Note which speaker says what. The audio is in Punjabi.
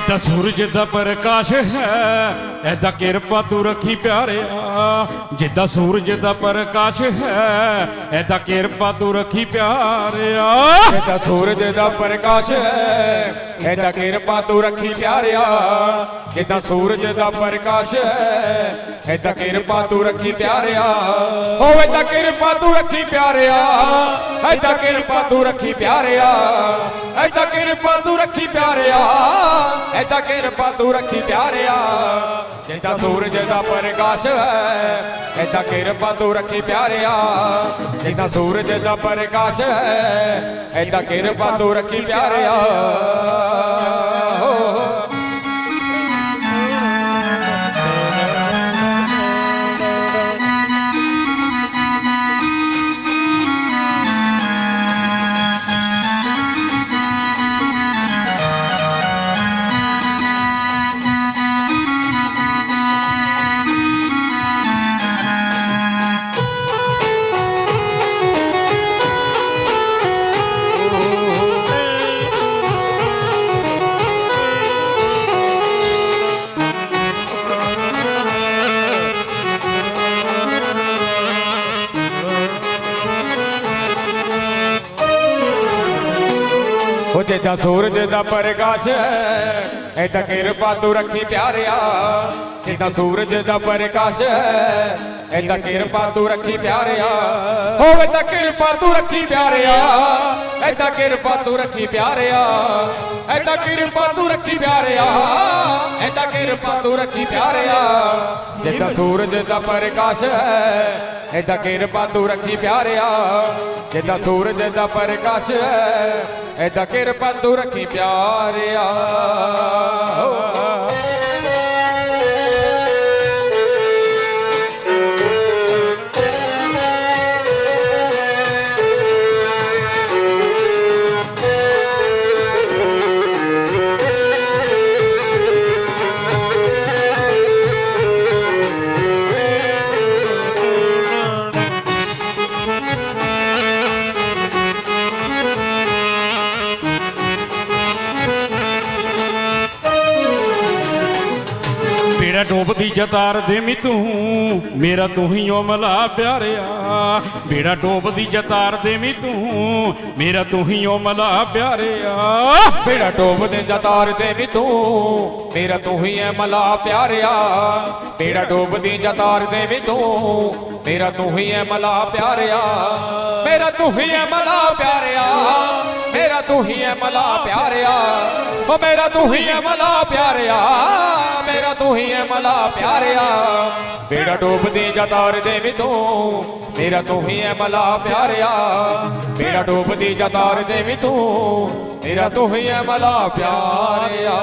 Speaker 1: ਜਿੱਦਾਂ ਸੂਰਜ ਦਾ ਪ੍ਰਕਾਸ਼ ਹੈ, ਐਦਾ ਕਿਰਪਾ ਤੂੰ ਰੱਖੀ ਪਿਆਰਿਆ। ਜਿੱਦਾਂ ਸੂਰਜ ਦਾ ਪ੍ਰਕਾਸ਼ ਹੈ, ਐਦਾ ਕਿਰਪਾ ਤੂੰ ਰੱਖੀ ਪਿਆਰਿਆ।
Speaker 2: ਜਿੱਦਾਂ ਸੂਰਜ ਦਾ ਪ੍ਰਕਾਸ਼ ਹੈ, ਐਦਾ ਕਿਰਪਾ ਤੂੰ ਰੱਖੀ ਪਿਆਰਿਆ। ਜਿੱਦਾਂ ਸੂਰਜ ਦਾ ਪ੍ਰਕਾਸ਼ ਹੈ ਐਦਾ ਕਿਰਪਾ ਤੂੰ ਰੱਖੀ ਪਿਆਰਿਆ। ਹੋਵੇ ਤਾਂ ਕਿਰਪਾ ਤੂੰ ਰੱਖੀ ਪਿਆਰਿਆ। ਐਦਾ ਕਿਰਪਾ ਤੂੰ ਰੱਖੀ ਪਿਆਰਿਆ। ਐਦਾ ਕਿਰਪਾ ਤੂੰ ਰੱਖੀ ਪਿਆਰਿਆ। ਐਦਾ ਕਿਰਪਾ ਤੂੰ ਰੱਖੀ ਪਿਆਰਿਆ। ਜਿੱਦਾਂ ਸੂਰਜ ਦਾ ਪ੍ਰਕਾਸ਼ ਹੈ ਐਦਾ ਕਿਰਪਾ ਤੂੰ ਰੱਖੀ ਪਿਆਰਿਆ। ਜਿੱਦਾਂ ਸੂਰਜ ਦਾ ਪ੍ਰਕਾਸ਼ ਹੈ ਐਦਾ ਕਿਰਪਾ ਤੂੰ ਰੱਖੀ ਪਿਆਰਿਆ। ਉਹ ਜਿੱਦਾਂ ਸੂਰਜ ਦਾ ਪ੍ਰਕਾਸ਼ ਹੈ। ਐਦਾਂ ਕਿਰਪਾ ਤੂੰ ਰੱਖੀ ਪਿਆਰਿਆ। ਜਿੱਦਾਂ ਸੂਰਜ ਦਾ ਪ੍ਰਕਾਸ਼ ਹੈ। ਐਦਾਂ ਕਿਰਪਾ ਤੂੰ ਰੱਖੀ ਪਿਆਰਿਆ। ਹੋਵੇ ਤਾਂ ਕਿਰਪਾ ਤੂੰ ਰੱਖੀ ਪਿਆਰਿਆ। ਐਦਾਂ ਕਿਰਪਾ ਤੂੰ ਰੱਖੀ ਪਿਆਰਿਆ। ਐਦਾਂ ਕਿਰਪਾ ਤੂੰ ਰੱਖੀ ਪਿਆਰਿਆ। ਐਦਾਂ ਕਿਰਪਾ ਤੂੰ ਰੱਖੀ ਪਿਆਰਿਆ। ਜਿੱਦਾਂ ਸੂਰਜ ਦਾ ਪ੍ਰਕਾਸ਼ ਹੈ ਐਦਾਂ ਕਿਰਪਾ ਤੂੰ ਰੱਖੀ ਪਿਆਰਿਆ। ਜਿੱਦਾਂ ਸੂਰਜ ਦਾ ਪ੍ਰਕਾਸ਼ ਐਦਾਂ ਕਿਰਪਾ ਤੂੰ ਰੱਖੀ ਪਿਆਰਿਆ।
Speaker 1: ਮੇਰਾ ਡੋਬਦੀ ਜਤਾਰ ਦੇਵੀ ਤੂੰ, ਮੇਰਾ ਤੂੰ ਹੀ ਓ ਮਲਾ ਪਿਆਰਿਆ। ਮੇਰਾ ਡੋਬਦੀ ਜਤਾਰ ਦੇਵੀ ਤੂੰ, ਮੇਰਾ ਤੂੰ ਹੀ ਓ ਮਲਾ ਪਿਆਰਿਆ।
Speaker 2: ਮੇਰਾ ਟੋਬ ਦੇ ਜਤਾਰ ਦੇ ਵੀ ਤੂੰ, ਮੇਰਾ ਤੂੰ ਹੀ ਐ ਮਲਾ ਪਿਆਰਿਆ। ਮੇਰਾ ਡੋਬ ਦੀ ਜਤਾਰ ਦੇ ਵੀ ਤੂੰ, ਮੇਰਾ ਤੂੰ ਹੀ ਐ ਮਲਾ ਪਿਆਰਿਆ। ਮੇਰਾ ਤੂੰ ਹੀ ਐ ਮਲਾ ਪਿਆਰਿਆ, ਮੇਰਾ ਤੂੰ ਹੀ ਐ ਮਲਾ ਪਿਆਰਿਆ। ਓ ਮੇਰਾ ਤੂੰ ਹੀ ਐ ਮਲਾ ਪਿਆਰਿਆ, ਮੇਰਾ ਤੂੰ ਹੀ ਐ ਮਲਾ ਪਿਆਰਿਆ। ਮੇਰਾ ਡੋਬਦੀ ਜਤਾਰ ਦੇ ਵੀ ਤੂੰ ਮੇਰਾ ਤੂੰ ਹੀ ਐ ਮਲਾ ਪਿਆਰਿਆ। ਮੇਰਾ ਡੋਬ ਦੀ ਜਤਾਰ ਦੇ ਵੀ ਤੂੰ ਮੇਰਾ ਤੂੰ ਹੀ ਐ ਮਲਾ ਪਿਆਰਿਆ।